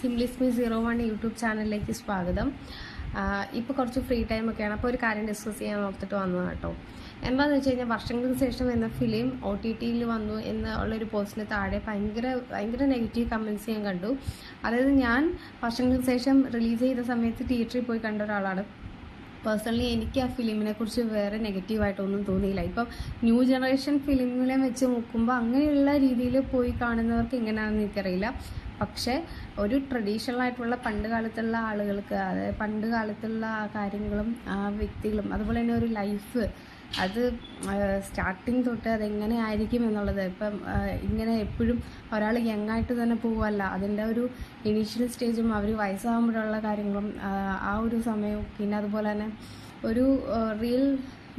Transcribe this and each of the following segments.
സിംപ്ലിസ്മി zero one YouTube ചാനലിലേക്ക് സ്വാഗതം. ഇപ്പോൾ കുറച്ച് ഫ്രീ ടൈം ഒക്കെയാണ്. അപ്പോൾ ഒരു കാര്യം ഡിസ്കസ് ചെയ്യാൻ ഓർത്തിട്ട് വന്നതാണ് കേട്ടോ. എന്താണെന്ന് വെച്ച് കഴിഞ്ഞാൽ വർഷങ്ങൾക്ക് ശേഷം എന്ന ഫിലിം ഒ ടി ടിയിൽ വന്നു എന്നുള്ളൊരു പോസ്റ്റിന് താഴെ ഭയങ്കര ഭയങ്കര നെഗറ്റീവ് കമൻസ് ഞാൻ കണ്ടു. അതായത് ഞാൻ വർഷങ്ങൾക്ക് ശേഷം റിലീസ് ചെയ്ത സമയത്ത് തിയേറ്ററിൽ പോയി കണ്ട ഒരാളാണ്. പേഴ്സണലി എനിക്ക് ആ ഫിലിമിനെ കുറിച്ച് വേറെ നെഗറ്റീവായിട്ടൊന്നും തോന്നിയില്ല. ഇപ്പം ന്യൂ ജനറേഷൻ ഫിലിമിനെ വെച്ച് നോക്കുമ്പോൾ അങ്ങനെയുള്ള രീതിയിൽ പോയി കാണുന്നവർക്ക് എങ്ങനെയാണെന്ന് എനിക്കറിയില്ല. പക്ഷേ ഒരു ട്രഡീഷണൽ ആയിട്ടുള്ള പണ്ട് കാലത്തുള്ള ആളുകൾക്ക് അതായത് പണ്ട് കാലത്തുള്ള ആ കാര്യങ്ങളും ആ വ്യക്തികളും അതുപോലെ തന്നെ ഒരു ലൈഫ് അത് സ്റ്റാർട്ടിങ് തൊട്ട് അതെങ്ങനെ ആയിരിക്കും എന്നുള്ളത്. ഇപ്പം ഇങ്ങനെ എപ്പോഴും ഒരാൾ യങ്ങായിട്ട് തന്നെ പോവല്ല അതിന്റെ ഒരു ഇനീഷ്യൽ സ്റ്റേജും അവർ വയസ്സാകുമ്പോഴുള്ള കാര്യങ്ങളും ആ ഒരു സമയവും പിന്നെ അതുപോലെ തന്നെ ഒരു റിയൽ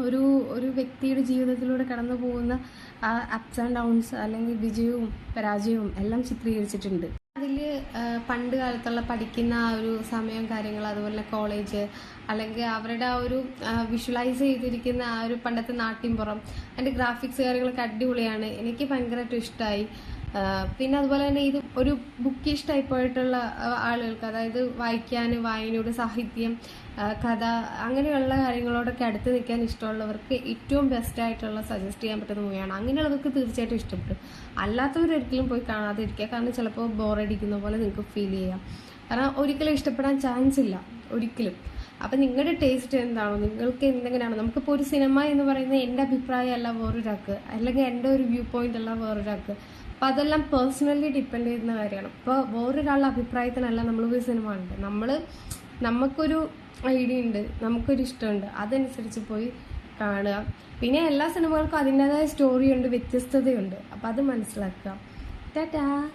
ഒരു ഒരു വ്യക്തിയുടെ ജീവിതത്തിലൂടെ കടന്നു പോകുന്ന ആ അപ്സ് ആൻഡ് ഡൗൺസ് അല്ലെങ്കിൽ വിജയവും പരാജയവും എല്ലാം ചിത്രീകരിച്ചിട്ടുണ്ട്. അതിൽ പണ്ട് കാലത്തുള്ള പഠിക്കുന്ന ആ ഒരു സമയം കാര്യങ്ങൾ അതുപോലെ കോളേജ് അല്ലെങ്കിൽ അവരുടെ ആ ഒരു വിഷ്വലൈസ് ചെയ്തിരിക്കുന്ന ആ ഒരു പണ്ടത്തെ നാട്ടിൻപുറം അതിന്റെ ഗ്രാഫിക്സ് കാര്യങ്ങളൊക്കെ അടിപൊളിയാണ്. എനിക്ക് ഭയങ്കരമായിട്ട് ഇഷ്ടമായി പിന്നെ അതുപോലെ തന്നെ ഇത് ഒരു ബുക്കിഷ് ടൈപ്പ് ആയിട്ടുള്ള ആ, ആളുകൾക്ക് അതായത് വായിക്കാൻ വായനയോട് സാഹിത്യം കഥ അങ്ങനെയുള്ള കാര്യങ്ങളോടൊക്കെ അടുത്ത് നിൽക്കാൻ ഇഷ്ടമുള്ളവർക്ക് ഏറ്റവും ബെസ്റ്റ് ആയിട്ടുള്ള സജസ്റ്റ് ചെയ്യാൻ പറ്റുന്ന മൂവിയാണ്. അങ്ങനെയുള്ളവർക്ക് തീർച്ചയായിട്ടും ഇഷ്ടപ്പെടും. അല്ലാത്തവരൊരിക്കലും പോയി കാണാതിരിക്കുക. കാരണം ചിലപ്പോൾ ബോറടിക്കുന്ന പോലെ നിങ്ങൾക്ക് ഫീൽ ചെയ്യാം. കാരണം ഒരിക്കലും ഇഷ്ടപ്പെടാൻ ചാൻസ് ഇല്ല. ഒരിക്കലും. അപ്പം നിങ്ങളുടെ ടേസ്റ്റ് എന്താണോ? നിങ്ങൾക്ക് എന്തെങ്കിലാണോ നമുക്കിപ്പോൾ ഒരു സിനിമ എന്ന് പറയുന്നത് എന്റെ അഭിപ്രായമല്ല വേറൊരാൾക്ക്. അല്ലെങ്കിൽ എന്റെ ഒരു വ്യൂ പോയിന്റ് അല്ല വേറൊരാൾക്ക്. അപ്പം അതെല്ലാം പേഴ്സണലി ഡിപ്പെൻഡ് ചെയ്യുന്ന കാര്യമാണ്. ഇപ്പോൾ വേറൊരാളുടെ അഭിപ്രായത്തിനല്ല നമ്മൾ സിനിമ ഉണ്ട് നമ്മൾ നമുക്കൊരു ഐഡിയ ഉണ്ട് നമുക്കൊരു ഇഷ്ടമുണ്ട്. അതനുസരിച്ച് പോയി കാണുക. പിന്നെ എല്ലാ സിനിമകൾക്കും അതിന്റെതായ സ്റ്റോറിയുണ്ട് വ്യത്യസ്തതയുണ്ട്. അപ്പം അത് മനസ്സിലാക്കുക. ടാറ്റാ.